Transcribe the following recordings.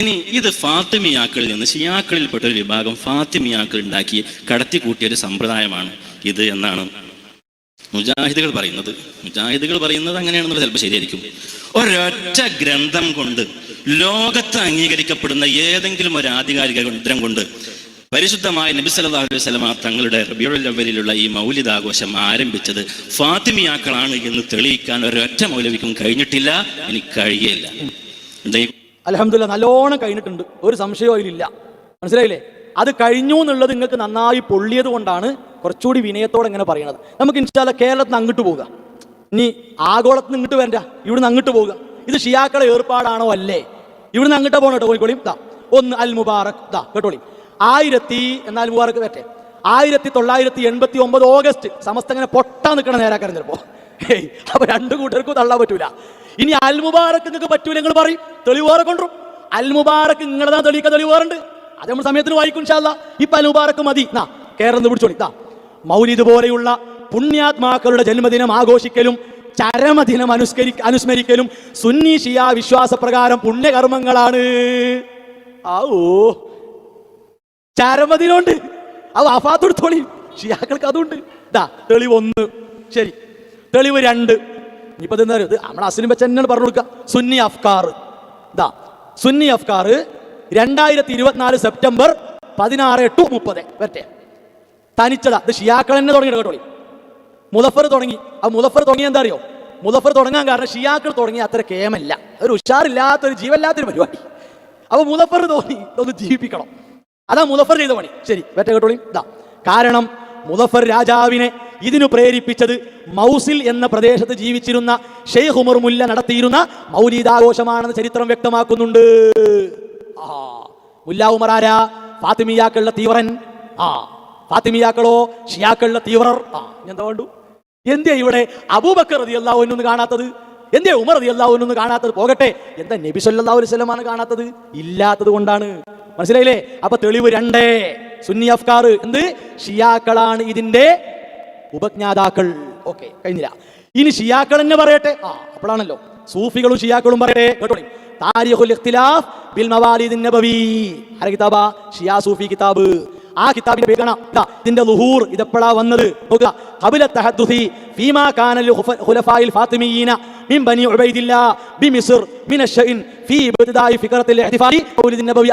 ഇനി ഇത് ഫാത്തിമിയാക്കളിൽ നിന്ന് ഷിയാക്കളിൽപ്പെട്ട ഒരു വിഭാഗം ഫാത്തിമിയാക്കൾ ഉണ്ടാക്കി കടത്തിക്കൂട്ടിയ ഒരു സമ്പ്രദായമാണ് ഇത് എന്നാണ് മുജാഹിദുകൾ പറയുന്നത്. മുജാഹിദുകൾ പറയുന്നത് അങ്ങനെയാണെന്നുള്ളത് ചിലപ്പോൾ ശരിയായിരിക്കും. ഒരൊറ്റ ഗ്രന്ഥം കൊണ്ട് ലോകത്ത് അംഗീകരിക്കപ്പെടുന്ന ഏതെങ്കിലും ഒരു ആധികാരിക ഗ്രന്ഥം കൊണ്ട് പരിശുദ്ധമായ നബി സല്ലല്ലാഹു അലൈഹി വസല്ലമ തങ്ങളുടെ റബിയുൽ ഈ മൗലിദാഘോഷം ആരംഭിച്ചത് ഫാത്തിമിയാക്കളാണ് എന്ന് തെളിയിക്കാൻ ഒരൊറ്റ മൗലവിക്കും കഴിഞ്ഞിട്ടില്ല. എനിക്ക് കഴിയില്ല അലഹമില്ല നല്ലോണം കഴിഞ്ഞിട്ടുണ്ട്. ഒരു സംശയവും അതിലില്ല. മനസ്സിലായില്ലേ? അത് കഴിഞ്ഞു എന്നുള്ളത് നിങ്ങൾക്ക് നന്നായി പൊള്ളിയത് കൊണ്ടാണ് കുറച്ചുകൂടി വിനയത്തോടെ ഇങ്ങനെ പറയണത്. നമുക്ക് ഇൻഷാല്ല കേരളത്തിൽ അങ്ങോട്ട് പോവുക. ഇനി ആഗോളത്തിൽ നിന്ന് ഇങ്ങോട്ട് വരണ്ട. ഇവിടുന്ന് അങ്ങോട്ട് പോവുക. ഇത് ഷിയാക്കളെ ഏർപ്പാടാണോ അല്ലേ? ഇവിടുന്ന് അങ്ങോട്ട് പോകണം കേട്ടോ കോഴിക്കോളിയും ദാ ഒന്ന് അൽ മുബാറക്. ദാ കേട്ടോളി. ആയിരത്തി എന്നാൽ മുബാറക് വരട്ടെ. ആയിരത്തി തൊള്ളായിരത്തി എൺപത്തി ഒമ്പത് ഓഗസ്റ്റ് സമസ്ത ഇങ്ങനെ പൊട്ടാ നിൽക്കണ നേരാക്കാരൻ ചിലപ്പോ. ഹേയ് അപ്പൊ രണ്ടു കൂട്ടർക്കും തള്ളാൻ പറ്റൂല. ഇനി അൽ മുബാറക്ക് നിങ്ങൾക്ക് പറ്റൂല നിങ്ങൾ പറയും. തെളിവേറെ കൊണ്ടും അൽ മുബാറക്ക് നിങ്ങളതാ തെളിയിക്കാൻ തെളിവാറുണ്ട് അത് നമ്മൾ സമയത്തിന് വായിക്കും ഇപ്പൊ അൽ മുബാറക്ക് മതി. നാ കേരളം പിടിച്ചോളി. താ മൗലിദ് പോലെയുള്ള പുണ്യാത്മാക്കളുടെ ജന്മദിനം ആഘോഷിക്കലും ചരമദിനം അനുസ്കരി അനുസ്മരിക്കലും സുന്നി ഷിയ വിശ്വാസപ്രകാരം പുണ്യകർമ്മങ്ങളാണ്. ആ ഓ ചരമദിനമുണ്ട് അത് അഫാത്തെടുത്തോളി ഷിയാക്കൾക്ക് അതുണ്ട്. ഇതാ തെളിവ് ഒന്ന്. ശരി. തെളിവ് രണ്ട്. ഇപ്പൊ നമ്മൾ ഇത് അസിനും വെച്ച് പറഞ്ഞു കൊടുക്കുക. സുന്നി അഫ്കാർ. ഇതാ സുന്നി അഫ്കാർ രണ്ടായിരത്തി ഇരുപത്തിനാല് സെപ്റ്റംബർ പതിനാറ് ടു മുപ്പത്. വരട്ടെ. തനിച്ചതാ ഇത് ഷിയാക്കൾ തന്നെ തുടങ്ങി കേട്ടോളി മുലഫർ തുടങ്ങി. ആ മുലഫർ തുടങ്ങി എന്താ അറിയോ? മുലഫർ തുടങ്ങാൻ കാരണം ഷിയാക്കൾ തുടങ്ങി അത്ര കേമല്ല. ഒരു ഉഷാറില്ലാത്തൊരു ജീവല്ലാത്തൊരു പരിപാടി. അപ്പൊ മുലഫർ തോന്നി ഒന്ന് ജീവിപ്പിക്കണം. അതാ മുലഫർ ചെയ്ത പണി. ശരി വെറ്റ കേട്ടോളി ഇതാ കാരണം മുലഫർ രാജാവിനെ ഇതിനു പ്രേരിപ്പിച്ചത് മൗസിൽ എന്ന പ്രദേശത്ത് ജീവിച്ചിരുന്ന ഷെയ്ഖ് ഉമർ മുല്ല നടത്തിയിരുന്ന മൗലീദാഘോഷമാണെന്ന് ചരിത്രം വ്യക്തമാക്കുന്നുണ്ട്. ആ മുല്ല ഉമർ ആരാ? ഫാത്തിമിയാക്കളുടെ തീവ്രൻ. ആ ഫാത്തിമിയാക്കളോ ഷിയാക്കളുടെ തീവ്രർ. ആ എന്താ വേണ്ടു എന്തേ ഇവിടെ അബൂബക്കർ റതി അള്ളാഹുവിനൊന്ന് കാണാത്തത്? എന്തേ ഉമർ റതി അള്ളാഹുവിനൊന്ന് കാണാത്തത്? പോകട്ടെ എന്താ നബി സല്ലല്ലാഹു അലൈഹി വസല്ലമാണ് കാണാത്തത്? ഇല്ലാത്തത് കൊണ്ടാണ്. മനസ്സിലായില്ലേ? അപ്പൊ തെളിവ് രണ്ടേ. സുന്നി അഫ്കാർ. എന്ത്? ഷിയാക്കളാണ് ഇതിന്റെ ഉപജ്ഞാതാക്കൾ. ഓക്കെ കഴിഞ്ഞില്ല. ഇനി ഷിയാക്കൾ തന്നെ പറയട്ടെ? ആ അപ്പോഴാണല്ലോ. സൂഫികളും ഷിയാക്കളും പറയട്ടെ? കേട്ടോളി. താരിഖുൽ ഇഖ്തിലാഫ് ബിൽ മവാലിദ് നബവി. ഷിയാ സൂഫി കിതാബ്. ആ ഇതിന്റെ വന്നത്? നോക്കുക. ഫീമാ മിൻ ബനി മിൻ അശ്ശഇൻ ഫീ മൗലിദ് നബവി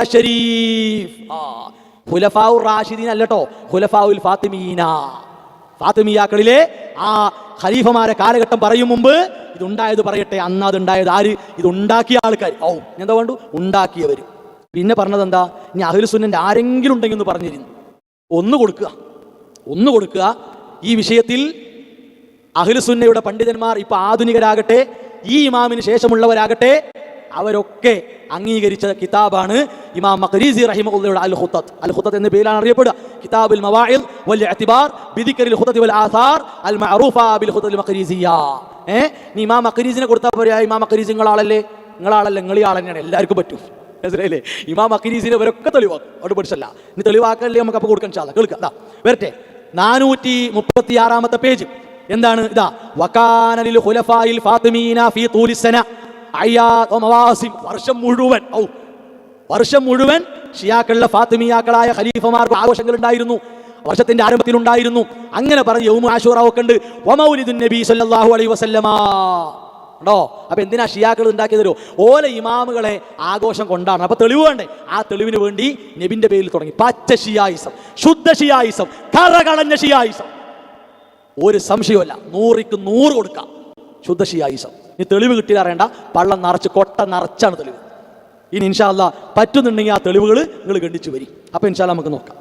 ഖുലഫാഉർ റാഷിദീൻ അല്ലട്ടോ ഹുലഫാവുൽ ഫാത്തിമീന. ഫാത്തിമിയാക്കളിലെ ആ ഖലീഫമാരെ കാലഘട്ടം പറയും മുമ്പ് ഇതുണ്ടായത് പറയട്ടെ അന്ന് അതുണ്ടായത് ആര്? ഇതുണ്ടാക്കിയ ആൾക്കാർ ഓ എന്താ വേണ്ടു? ഉണ്ടാക്കിയവർ പിന്നെ പറഞ്ഞത് എന്താ ഇനി അഹ്ലുസുന്നന്റെ ആരെങ്കിലും ഉണ്ടെങ്കിൽ എന്ന് പറഞ്ഞിരുന്നു ഒന്ന് കൊടുക്കുക. ഒന്ന് കൊടുക്കുക. ഈ വിഷയത്തിൽ അഹ്ലുസുന്നയുടെ പണ്ഡിതന്മാർ ഇപ്പൊ ആധുനികരാകട്ടെ ഈ ഇമാമിന് ശേഷമുള്ളവരാകട്ടെ അവരൊക്കെ അംഗീകരിച്ച കിതാബാണ് ഇമാം മഖരീസി റഹിമുള്ളയുടെ അൽ ഹുത്തത് അൽ ഹുത്തത് എന്ന പേരിലാണ് അറിയപ്പെടുക. കിതാബുൽ മവാഇൽ വലിയ അതിബാർ ബിദിക്രിൽ ഹുത്തത് വൽ ആസാർ അൽ മഅറൂഫ ബിൽ ഖുത്തത്തിൽ മഖരീസിയ ഏ? നീ ഇമാം മഖരീസിനെ കൊടുത്താൽ പോരാ? ഇമാം മഖരീസി നിങ്ങളാളല്ലേ? നിങ്ങളാളല്ലേ? നിങ്ങളീ ആൾ തന്നെയാണ്. എല്ലാവർക്കും പറ്റും. മനസ്സിലായില്ലേ? ഇമാം മഖരീസിനെ ഇവരൊക്കെ തെളിവാക്കും. അവിടെ പഠിച്ചല്ല. നീ തെളിവാക്കല്ലേ നമുക്ക് അപ്പോൾ കൊടുക്കാൻ ചാല കേൾക്കുക അതാ വരട്ടെ. നാനൂറ്റി മുപ്പത്തി ആറാമത്തെ പേജ്. എന്താണ്? ഇതാ വക്കാനലിൽ ഫാത്തിമീന ഫീ തൂലിസന അയ്യാദ് വ വർഷം മുഴുവൻ. ഔ വർഷം മുഴുവൻ ഷിയാക്കളിലെ ഫാത്തിമിയാക്കളായ ഖലീഫമാർക്ക് ആഘോഷങ്ങൾ ഉണ്ടായിരുന്നു വർഷത്തിന്റെ ആരംഭത്തിൽ ഉണ്ടായിരുന്നു അങ്ങനെ പറഞ്ഞ് യൗമു ആശൂറ ഒക്കെ ഉണ്ട്. ഒമൗലിദുൻ നബി സല്ലല്ലാഹു അലൈഹി വസല്ലമ. ഉണ്ടോ? അപ്പൊ എന്തിനാ ഷിയാക്കൾ ഉണ്ടാക്കി തരുമോ ഓല ഇമാമുകളെ ആഘോഷം കൊണ്ടാണ്. അപ്പൊ തെളിവ് വേണ്ടേ? ആ തെളിവിന് വേണ്ടി നബിന്റെ പേരിൽ തുടങ്ങി. പച്ച ഷിയായിസം ശുദ്ധ ഷിയായിസം കറകളഞ്ഞ ഷിയായിസം. ഒരു സംശയമല്ല നൂറിക്ക് നൂറ് കൊടുക്കാം. ശുദ്ധ ഷിയായിസം. ഇനി തെളിവ് കിട്ടിയാൽ അറിയണ്ട. പള്ളം നിറച്ച് കൊട്ട നിറച്ചാണ് തെളിവ്. ഇനി ഇൻഷാല്ല പറ്റുന്നുണ്ടെങ്കിൽ ആ തെളിവുകൾ നിങ്ങൾ ഗണ്ടിച്ചു വരും. അപ്പം ഇൻഷാല്ല നമുക്ക് നോക്കാം.